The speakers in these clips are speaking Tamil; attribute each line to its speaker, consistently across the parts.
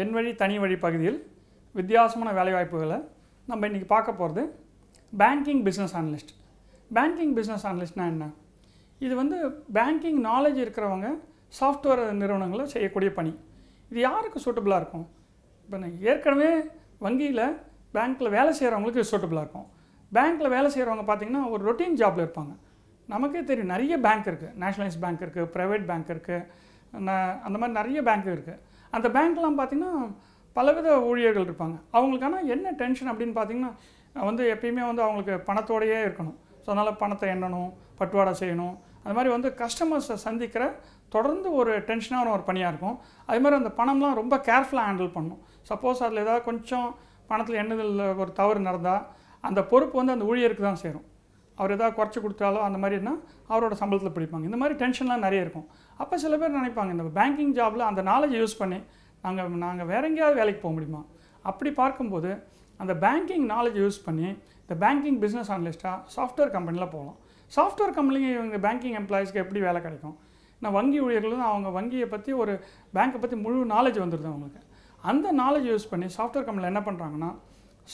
Speaker 1: என் வழி தனி வழி பகுதியில் வித்தியாசமான வேலைவாய்ப்புகளை நம்ம இன்றைக்கி பார்க்க போகிறது banking business analyst banking business அனலிஸ்ட்னா என்ன? இது வந்து பேங்கிங் நாலேஜ் இருக்கிறவங்க சாஃப்ட்வேர் நிறுவனங்களில் செய்யக்கூடிய பணி. இது யாருக்கு சூட்டபுளாக இருக்கும்? இப்போ நான் ஏற்கனவே வங்கியில் பேங்க்கில் வேலை செய்கிறவங்களுக்கு இது சூட்டபுளாக இருக்கும். பேங்க்கில் வேலை செய்கிறவங்க பார்த்தீங்கன்னா ஒரு ரொட்டீன் ஜாப்பில் இருப்பாங்க. நமக்கே தெரியும் நிறைய பேங்க் இருக்குது நேஷனலைஸ் பேங்க் இருக்குது ப்ரைவேட் பேங்க் இருக்குது அந்த மாதிரி நிறைய பேங்க் இருக்குது அந்த பேங்க்லாம் பார்த்திங்கன்னா பலவித ஊழியர்கள் இருப்பாங்க. அவங்களுக்கான என்ன டென்ஷன் அப்படின்னு பார்த்தீங்கன்னா வந்து எப்பயுமே வந்து அவங்களுக்கு பணத்தோடையே இருக்கணும். ஸோ அதனால் பணத்தை எண்ணணும் பட்டுவாடா செய்யணும். அது மாதிரி வந்து கஸ்டமர்ஸை சந்திக்கிற தொடர்ந்து ஒரு டென்ஷனான ஒரு பணியாக இருக்கும். அது மாதிரி அந்த பணம்லாம் ரொம்ப கேர்ஃபுல்லாக ஹேண்டில் பண்ணணும். சப்போஸ் அதில் ஏதாவது கொஞ்சம் பணத்தில் எண்ணுதல் ஒரு தவறு நடந்தால் அந்த பொறுப்பு வந்து அந்த ஊழியருக்கு தான் சேரும். அவர் ஏதாவது குறைச்சி கொடுத்தாலோ அந்த மாதிரினா அவரோட சம்பளத்தில் பிடிப்பாங்க. இந்த மாதிரி டென்ஷன்லாம் நிறைய இருக்கும். அப்போ சில பேர் நினைப்பாங்க இந்த பேங்கிங் ஜாபில் அந்த நாலேஜ் யூஸ் பண்ணி நாங்கள் நாங்கள் வேற எங்கேயாவது வேலைக்கு போக முடியுமா? அப்படி பார்க்கும்போது அந்த பேங்கிங் நாலேஜ் யூஸ் பண்ணி இந்த பேங்கிங் பிஸ்னஸ் அனலிஸ்ட்டாக சாஃப்ட்வேர் கம்பெனியில் போகலாம். சாஃப்ட்வேர் கம்பெனி இவங்க பேங்கிங் எம்ப்ளாயிஸ்க்கு எப்படி வேலை கிடைக்கும்? நான் வங்கி ஊழியர்களும் அவங்க வங்கியை பற்றி ஒரு பேங்க்கை பற்றி முழு நாலேஜ் வந்துடுது அவங்களுக்கு. அந்த நாலேஜ் யூஸ் பண்ணி சாஃப்ட்வேர் கம்பெனியில் என்ன பண்ணுறாங்கன்னா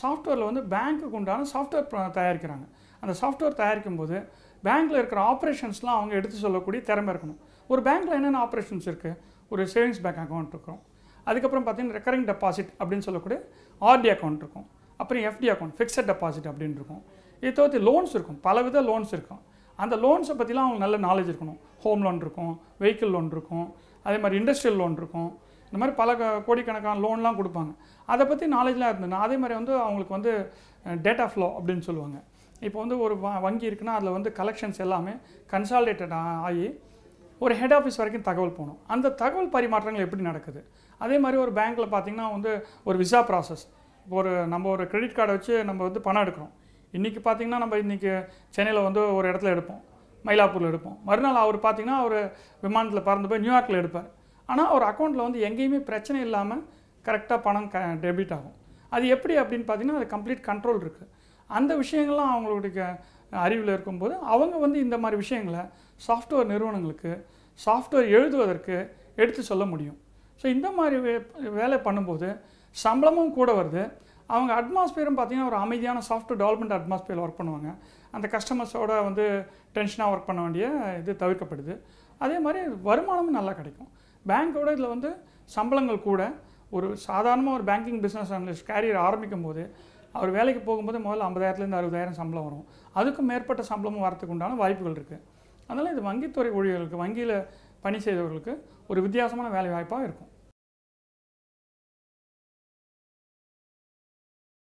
Speaker 1: சாஃப்ட்வேரில் வந்து பேங்க்குக்கு உண்டான சாஃப்ட்வேர் தயாரிக்கிறாங்க. அந்த சாஃப்ட்வேர் தயாரிக்கும் போது பேங்க்கில் இருக்கிற ஆப்ரேஷன்ஸ்லாம் அவங்க எடுத்து சொல்லக்கூடிய திறமை இருக்கணும். ஒரு பேங்க்கில் என்னென்ன ஆப்ரேஷன்ஸ் இருக்குது ஒரு சேவிங்ஸ் பேங்க் அக்கௌண்ட் இருக்கும். அதுக்கப்புறம் பார்த்தீங்கன்னா ரெக்கரிங் டெபாசிட் அப்படின்னு சொல்லக்கூடிய ஆர்டி அக்கௌண்ட் இருக்கும். அப்புறம் எஃப்டி அக்கௌண்ட் ஃபிக்ஸட் டெபாசிட் அப்படின்னு இருக்கும். இதை தவிர்த்து லோன்ஸ் இருக்கும். பலவித லோன்ஸ் இருக்கும். அந்த லோன்ஸை பற்றிலாம் அவங்களுக்கு நல்ல நாலேஜ் இருக்கணும். ஹோம் லோன் இருக்கும் வெஹிக்கிள் லோன் இருக்கும் அதே மாதிரி இண்டஸ்ட்ரியல் லோன் இருக்கும். இந்த மாதிரி பல க- கோடிக்கணக்கான லோன்லாம் கொடுப்பாங்க. அதை பற்றி நாலேஜ்லாம் இருந்ததுன்னா அதே மாதிரி வந்து அவங்களுக்கு வந்து டேட்டா ஃப்ளோ அப்படின்னு சொல்லுவாங்க. இப்போ வந்து ஒரு வ- வங்கி இருக்குன்னா அதில் வந்து கலெக்ஷன்ஸ் எல்லாமே கன்சாலிடேட்டட் ஆகி ஒரு ஹெட் ஆஃபீஸ் வரைக்கும் தகவல் போகணும். அந்த தகவல் பரிமாற்றங்கள் எப்படி நடக்குது? அதே மாதிரி ஒரு பேங்க்கில் பார்த்தீங்கன்னா வந்து ஒரு விசா ப்ராசஸ் இப்போ ஒரு நம்ம ஒரு கிரெடிட் கார்டை வச்சு நம்ம வந்து பணம் எடுக்கிறோம். இன்றைக்கி பார்த்தீங்கன்னா நம்ம இன்றைக்கி சென்னையில் வந்து ஒரு இடத்துல எடுப்போம். மயிலாப்பூரில் எடுப்போம். மறுநாள் அவர் பார்த்தீங்கன்னா அவர் விமானத்தில் பறந்து போய் நியூயார்க்கில் எடுப்பார். ஆனால் அவர் அக்கௌண்ட்டில் வந்து எங்கேயுமே பிரச்சனை இல்லாமல் கரெக்டாக பணம் க டெபிட் ஆகும். அது எப்படி அப்படின்னு பார்த்தீங்கன்னா அது கம்ப்ளீட் கண்ட்ரோல் இருக்குது அந்த விஷயங்கள்லாம் அவங்களுடைய அறிவில் இருக்கும்போது அவங்க வந்து இந்த மாதிரி விஷயங்களை சாஃப்ட்வேர் நிறுவனங்களுக்கு சாஃப்ட்வேர் எழுதுவதற்கு எடுத்து சொல்ல முடியும். ஸோ இந்த மாதிரி வே வேலை பண்ணும்போது சம்பளமும் கூட வருது. அவங்க அட்மாஸ்பியரும் பார்த்தீங்கன்னா ஒரு அமைதியான சாஃப்ட்வேர் டெவலப்மெண்ட் அட்மாஸ்பியரில் ஒர்க் பண்ணுவாங்க. அந்த கஸ்டமர்ஸோட வந்து டென்ஷனாக ஒர்க் பண்ண வேண்டிய இது தவிர்க்கப்படுது. அதே மாதிரி வருமானமும் நல்லா கிடைக்கும். பேங்க்கோட இதில் வந்து சம்பளங்கள் கூட ஒரு சாதாரணமாக ஒரு பேங்கிங் பிஸ்னஸ் அனலிஸ்ட் கேரியர் ஆரம்பிக்கும் போது அவர் வேலைக்கு போகும்போது முதல்ல ஐம்பதாயிரத்துலேருந்து அறுபதாயிரம் சம்பளம் வரும். அதுக்கும் மேற்பட்ட சம்பளமும் வரத்துக்கு உண்டான வாய்ப்புகள் இருக்குது அதனால் இது வங்கித்துறை ஊழியர்களுக்கு வங்கியில் பணி செய்தவர்களுக்கு ஒரு வித்தியாசமான வேலை வாய்ப்பாக இருக்கும்.